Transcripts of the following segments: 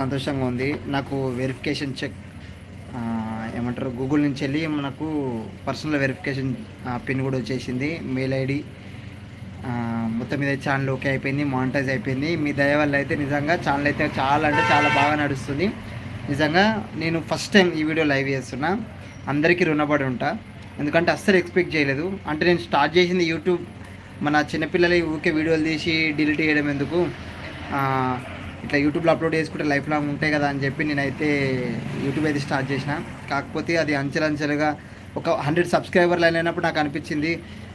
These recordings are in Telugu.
సంతోషంగా ఉంది. నాకు వెరిఫికేషన్ చెక్ ఏమంటారు గూగుల్ నుంచి వెళ్ళి మనకు పర్సనల్ వెరిఫికేషన్ పిన్ కూడా వచ్చేసింది. మెయిల్ ఐడి మొత్తం మీద ఛానల్ ఓకే అయిపోయింది మానిటైజ్ అయిపోయింది. మీ దయ వల్ల అయితే నిజంగా ఛానల్ అయితే చాలా అంటే చాలా బాగా నడుస్తుంది. నిజంగా నేను ఫస్ట్ టైం ఈ వీడియో లైవ్ చేస్తున్నా. అందరికీ రుణపడి ఉంటా. ఎందుకంటే అస్సలు ఎక్స్పెక్ట్ చేయలేదు. అంటే నేను స్టార్ట్ చేసింది యూట్యూబ్ మన చిన్నపిల్లలు ఊకే వీడియోలు తీసి డిలీట్ చేయడం ఎందుకు? ఇట్లా యూట్యూబ్లో అప్లోడ్ చేసుకుంటే లైఫ్ లాంగ్ ఉంటాయి కదా అని చెప్పి నేనైతే యూట్యూబ్ అయితే స్టార్ట్ చేసిన. కాకపోతే అది అంచెలంచెలుగా ఒక హండ్రెడ్ సబ్స్క్రైబర్లు అయినప్పుడు నాకు అనిపించింది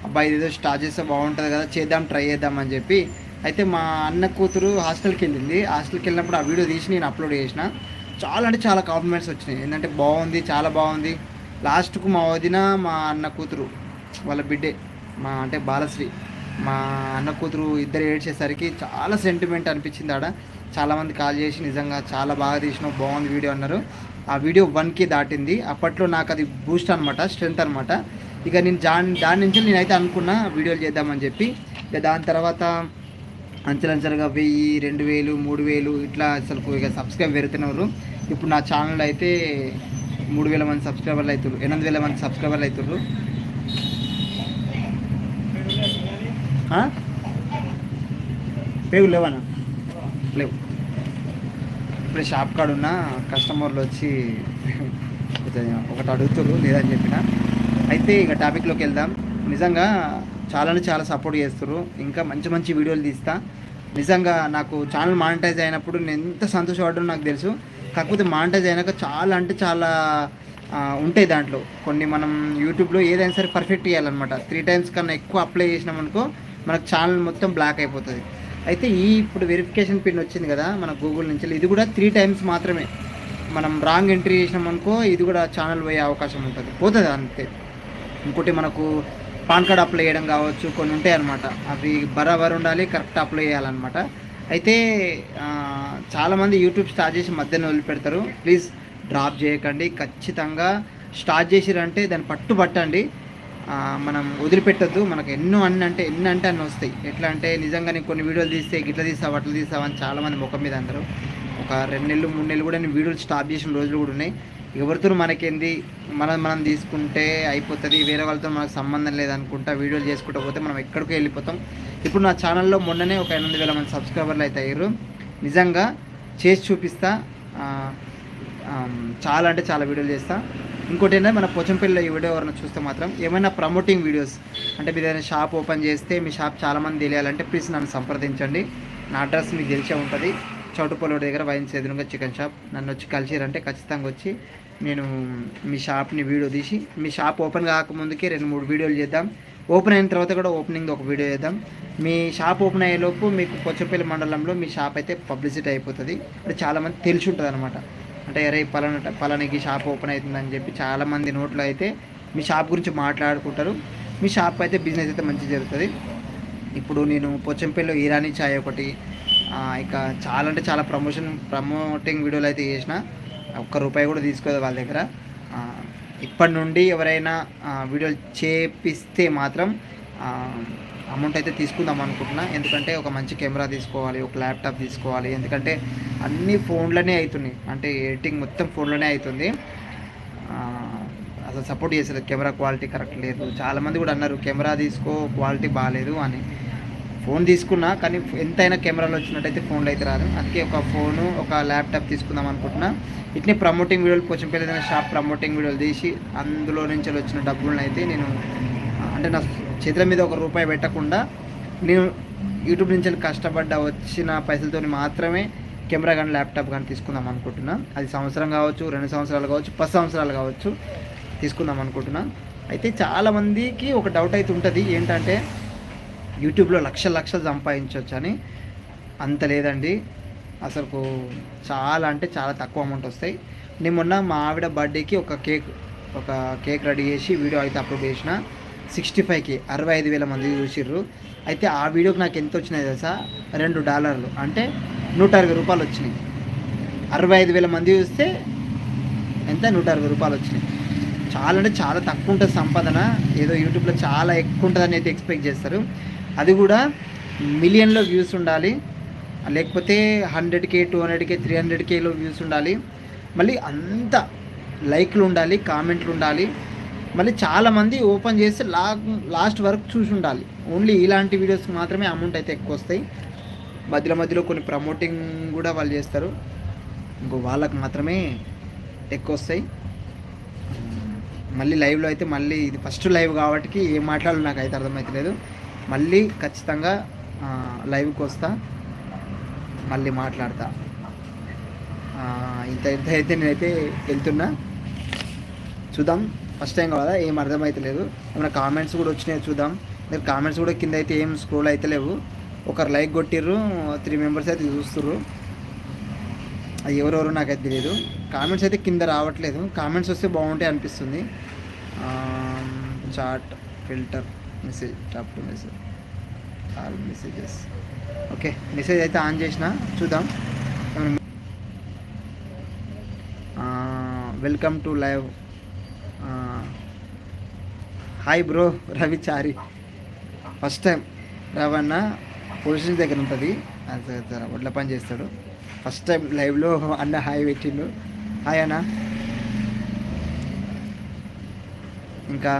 అబ్బాయి ఇదేదో స్టార్ట్ చేస్తే బాగుంటుంది కదా చేద్దాం ట్రై చేద్దాం అని చెప్పి. అయితే మా అన్న కూతురు హాస్టల్కి వెళ్ళింది. హాస్టల్కి వెళ్ళినప్పుడు ఆ వీడియో తీసి నేను అప్లోడ్ చేసిన. చాలా అంటే చాలా కాంప్లిమెంట్స్ వచ్చినాయి. ఏంటంటే బాగుంది చాలా బాగుంది. లాస్ట్కు మా వదిన మా అన్న కూతురు వాళ్ళ బిడ్డే మా అంటే బాలశ్రీ మా అన్న కూతురు ఇద్దరు ఏడ్చేసరికి చాలా సెంటిమెంట్ అనిపించింది ఆడ. చాలామంది కాల్ చేసి నిజంగా చాలా బాగా తీసినావు బాగుంది వీడియో అన్నారు. ఆ వీడియో వన్కి దాటింది. అప్పట్లో నాకు అది బూస్ట్ అనమాట స్ట్రెంత్ అనమాట ఇక నేను దాని దాని నుంచి నేనైతే అనుకున్నా వీడియోలు చేద్దామని చెప్పి. ఇక దాని తర్వాత అంచెలంచెలుగా వెయ్యి రెండు వేలు మూడు వేలు ఇట్లా అసలు ఇక సబ్స్క్రైబ్ పెరుగుతున్నారు ఇప్పుడు నా ఛానల్ అయితే మూడు వేల మంది సబ్స్క్రైబర్లు అవుతారు ఎనిమిది వేల మంది సబ్స్క్రైబర్లు అవుతారు ఆ? పేగులు లేవనా లేవు. ఇప్పుడు షాప్ కాడ ఉన్న కస్టమర్లు వచ్చి ఒకటి అడుగుతారు లేదని చెప్పిన. అయితే ఇక టాపిక్లోకి వెళ్దాం. నిజంగా చాలానే చాలా సపోర్ట్ చేస్తారు ఇంకా మంచి మంచి వీడియోలు తీస్తా. నిజంగా నాకు ఛానల్ మానిటైజ్ అయినప్పుడు నేను ఎంత సంతోషపడ్డానో నాకు తెలుసు. కాకపోతే మానిటైజ్ అయినాక చాలా అంటే చాలా ఉంటాయి దాంట్లో. కొన్ని మనం యూట్యూబ్లో ఏదైనా సరే పర్ఫెక్ట్ చేయాలన్నమాట. త్రీ టైమ్స్ కన్నా ఎక్కువ అప్లై చేసినామనుకో మనకు ఛానల్ మొత్తం బ్లాక్ అయిపోతుంది. అయితే ఈ ఇప్పుడు వెరిఫికేషన్ పిన్ వచ్చింది కదా మన గూగుల్ నుంచి. ఇది కూడా త్రీ టైమ్స్ మాత్రమే. మనం రాంగ్ ఎంట్రీ చేసినాం అనుకో ఇది కూడా ఛానల్ పోయే అవకాశం ఉంటుంది. పోతుంది అంతే? ఇంకోటి మనకు పాన్ కార్డ్ అప్లై చేయడం కావచ్చు కొన్ని ఉంటాయి అనమాట అవి బరాబర్ ఉండాలి కరెక్ట్ అప్లై చేయాలన్నమాట. అయితే చాలామంది యూట్యూబ్ స్టార్ట్ చేసి మధ్యన వదిలిపెడతారు. ప్లీజ్ డ్రాప్ చేయకండి. ఖచ్చితంగా స్టార్ట్ చేసిరంటే దాన్ని పట్టుబట్టండి. మనం వదిలిపెట్టద్దు. మనకు ఎన్నో అన్ని అంటే ఎన్ని అంటే అన్ని వస్తాయి. ఎట్లా అంటే నిజంగా నేను కొన్ని వీడియోలు తీస్తే ఇట్లా తీస్తావు అట్లా తీస్తావు అని చాలామంది ముఖం మీద అందరూ. ఒక రెండు నెలలు మూడు నెలలు కూడా నేను వీడియోలు స్టాప్ చేసిన రోజులు కూడా ఉన్నాయి. ఎవరితో మనకేంది? మనం మనం తీసుకుంటే అయిపోతుంది. వేరే వాళ్ళతో మనకు సంబంధం లేదనుకుంటా వీడియోలు చేసుకుంటూ పోతే మనం ఎక్కడికో వెళ్ళిపోతాం. ఇప్పుడు నా ఛానల్లో మొన్ననే ఒక ఎనిమిది వేల మంది సబ్స్క్రైబర్లు అయితే అయ్యారు. నిజంగా చేసి చూపిస్తా. చాలా అంటే చాలా వీడియోలు చేస్తా. ఇంకోటి ఏంటంటే మన పోచంపల్లిలో ఈ వీడియో ఎవరైనా చూస్తే మాత్రం ఏమైనా ప్రమోటింగ్ వీడియోస్ అంటే మీరు ఏదైనా షాప్ ఓపెన్ చేస్తే మీ షాప్ చాలామంది తెలియాలంటే ప్లీజ్ నన్ను సంప్రదించండి. నా అడ్రస్ మీకు తెలిసే ఉంటుంది. చౌటుపల్లి దగ్గర వైన్స్ ఎదురుగా చికెన్ షాప్ నన్ను వచ్చి కలిసిరంటే ఖచ్చితంగా వచ్చి నేను మీ షాప్ని వీడియో తీసి మీ షాప్ ఓపెన్ కాకముందుకే రెండు మూడు వీడియోలు చేద్దాం. ఓపెన్ అయిన తర్వాత కూడా ఓపెనింగ్ ఒక వీడియో చేద్దాం. మీ షాప్ ఓపెన్ అయ్యేలోపు మీకు కొచ్చపల్లి మండలంలో మీ షాప్ అయితే పబ్లిసిటీ అయిపోతుంది. అంటే చాలామంది తెలిసి ఉంటుంది అనమాట అంటే అరే పలానా పలానాకి షాప్ ఓపెన్ అవుతుందని చెప్పి చాలామంది నోట్లో అయితే మీ షాప్ గురించి మాట్లాడుకుంటారు. మీ షాప్ అయితే బిజినెస్ అయితే మంచి జరుగుతుంది. ఇప్పుడు నేను పొచ్చంపల్లిలో ఇరానీ ఛాయ్ ఒకటి ఇక చాలా అంటే చాలా ప్రమోషన్ ప్రమోటింగ్ వీడియోలు అయితే చేసిన. ఒక్క రూపాయి కూడా తీసుకోదు వాళ్ళ దగ్గర. ఇప్పటి నుండి ఎవరైనా వీడియోలు చేపిస్తే మాత్రం అమౌంట్ అయితే తీసుకుందాం అనుకుంటున్నా. ఎందుకంటే ఒక మంచి కెమెరా తీసుకోవాలి ఒక ల్యాప్టాప్ తీసుకోవాలి. ఎందుకంటే అన్ని ఫోన్లోనే అవుతున్నాయి అంటే ఎడిటింగ్ మొత్తం ఫోన్లోనే అవుతుంది అసలు సపోర్ట్ చేసేది కెమెరా క్వాలిటీ కరెక్ట్ లేదు. చాలామంది కూడా అన్నారు కెమెరా తీసుకో క్వాలిటీ బాగాలేదు అని. ఫోన్ తీసుకున్నా కానీ ఎంతైనా కెమెరాలో వచ్చినట్టయితే ఫోన్లో అయితే రాదు. అందుకే ఒక ఫోను ఒక ల్యాప్టాప్ తీసుకుందాం అనుకుంటున్నా. ఇట్నే ప్రమోటింగ్ వీడియోలు కొంచెం పెద్దదైన షాప్ ప్రమోటింగ్ వీడియోలు తీసి అందులో నుంచి వచ్చిన డబ్బులను అయితే నేను అంటే నా చేతుల మీద ఒక రూపాయి పెట్టకుండా నేను యూట్యూబ్ నుంచి వెళ్ళి కష్టపడ్డ వచ్చిన పైసలతో మాత్రమే కెమెరా కానీ ల్యాప్టాప్ కానీ తీసుకుందాం అనుకుంటున్నా. అది సంవత్సరం కావచ్చు రెండు సంవత్సరాలు కావచ్చు పది సంవత్సరాలు కావచ్చు తీసుకుందాం అనుకుంటున్నా. అయితే చాలామందికి ఒక డౌట్ అయితే ఉంటుంది ఏంటంటే యూట్యూబ్లో లక్షల లక్షలు సంపాదించవచ్చు అని అంత లేదండి. అసలు చాలా అంటే చాలా తక్కువ అమౌంట్ వస్తాయి. నేను మొన్న మా ఆవిడ బర్త్డేకి ఒక కేక్ ఒక కేక్ రెడీ చేసి వీడియో అయితే అప్లోడ్ చేసిన. సిక్స్టీ ఫైవ్కి అరవై ఐదు వేల మంది చూసిర్రు. అయితే ఆ వీడియోకి నాకు ఎంత వచ్చినాయి తెలుసా? రెండు డాలర్లు. అంటే నూట అరవై రూపాయలు వచ్చినాయి. అరవై ఐదు వేల మంది చూస్తే ఎంత? నూట అరవై రూపాయలు వచ్చినాయి. చాలా అంటే చాలా తక్కువ ఉంటుంది సంపాదన. ఏదో యూట్యూబ్లో చాలా ఎక్కువ ఉంటుందని అయితే ఎక్స్పెక్ట్ చేస్తారు. అది కూడా మిలియన్లో వ్యూస్ ఉండాలి. లేకపోతే hundred K two hundred K three hundred Khelo views ఉండాలి. మళ్ళీ అంత లైక్లు ఉండాలి కామెంట్లు ఉండాలి. మళ్ళీ చాలామంది ఓపెన్ చేసి లా లాస్ట్ వరకు చూసి ఉండాలి. ఓన్లీ ఇలాంటి వీడియోస్కి మాత్రమే అమౌంట్ అయితే ఎక్కువ వస్తాయి. మధ్యలో మధ్యలో కొన్ని ప్రమోటింగ్ కూడా వాళ్ళు చేస్తారు. ఇంకో వాళ్ళకి మాత్రమే ఎక్కువ వస్తాయి. మళ్ళీ లైవ్లో అయితే మళ్ళీ ఇది ఫస్ట్ లైవ్ కాబట్టి ఏం మాట్లాడాలో నాకు అయితే అర్థమవుతలేదు మళ్ళీ ఖచ్చితంగా లైవ్కి వస్తా. మళ్ళీ మాట్లాడతా. ఇంత ఇంత అయితే నేనైతే వెళ్తున్నా. చూద్దాం. ఫస్ట్ టైం కదా ఏం అర్థమవుతలేదు ఏమైనా కామెంట్స్ కూడా వచ్చినాయి చూద్దాం. మీరు కామెంట్స్ కూడా కింద అయితే ఏం స్క్రోల్ అయితే లేవు. ఒకరు లైక్ కొట్టిర్రు త్రీ మెంబర్స్ అయితే చూస్తుర్రు. అది ఎవరెవరో నాకైతే తెలియదు కామెంట్స్ అయితే కింద రావట్లేదు. కామెంట్స్ వస్తే బాగుంటాయి అనిపిస్తుంది. Chat filter message top to message all messages okay message అయితే ఆన్ చేసిన చూద్దాం. Welcome to live hi bro Ravi Chari first time రవన్న police దగ్గర ఉంటుంది. వడ్ల పని చేస్తాడు. ఫస్ట్ టైం లైవ్లో అన్న హాయ్ పెట్టిండు. హాయ్ అన్న. ఇంకా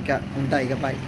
ఇంకా ఉంటా ఇక బాయ్